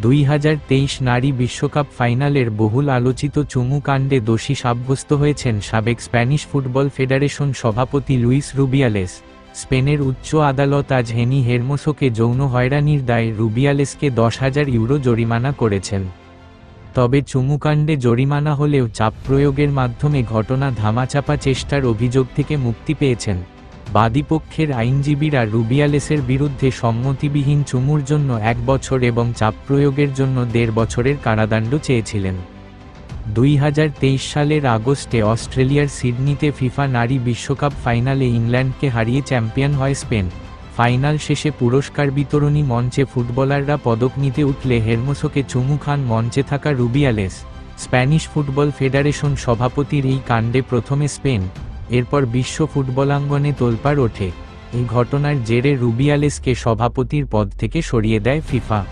দুই হাজার তেইশ নারী বিশ্বকাপ ফাইনালের বহুল আলোচিত চুমু কাণ্ডে দোষী সাব্যস্ত হয়েছেন সাবেক স্প্যানিশ ফুটবল ফেডারেশন সভাপতি লুইস রুবিয়ালেস। স্পেনের উচ্চ আদালত আজ হেনি হেরমোসোকে যৌন হয়রানির দায়ে রুবিয়ালেসকে দশ হাজার ইউরো জরিমানা করেছেন। তবে চুমুকাণ্ডে জরিমানা হলেও চাপ প্রয়োগের মাধ্যমে ঘটনা ধামাচাপা চেষ্টার অভিযোগ থেকে মুক্তি পেয়েছেন। বাদীপক্ষের আইনজীবীরা রুবিয়ালেসের বিরুদ্ধে সম্মতিবিহীন চুমুর জন্য এক বছর এবং চাপ প্রয়োগের জন্য দেড় বছরের কারাদণ্ড চেয়েছিলেন। দুই হাজার তেইশ সালের আগস্টে অস্ট্রেলিয়ার সিডনিতে ফিফা নারী বিশ্বকাপ ফাইনালে ইংল্যান্ডকে হারিয়ে চ্যাম্পিয়ন হয় স্পেন। ফাইনাল শেষে পুরস্কার বিতরণী মঞ্চে ফুটবলাররা পদক নিতে উঠলে হেরমোসোকে চুমু খান মঞ্চে থাকা রুবিয়ালেস। স্প্যানিশ ফুটবল ফেডারেশন সভাপতির এই কাণ্ডে প্রথমে স্পেন। এরপর বিশ্ব ফুটবলাঙ্গনে তোলপাড় ওঠে। এই ঘটনার জেরে রুবিয়ালেসকে সভাপতির পদ থেকে সরিয়ে দেয় ফিফা।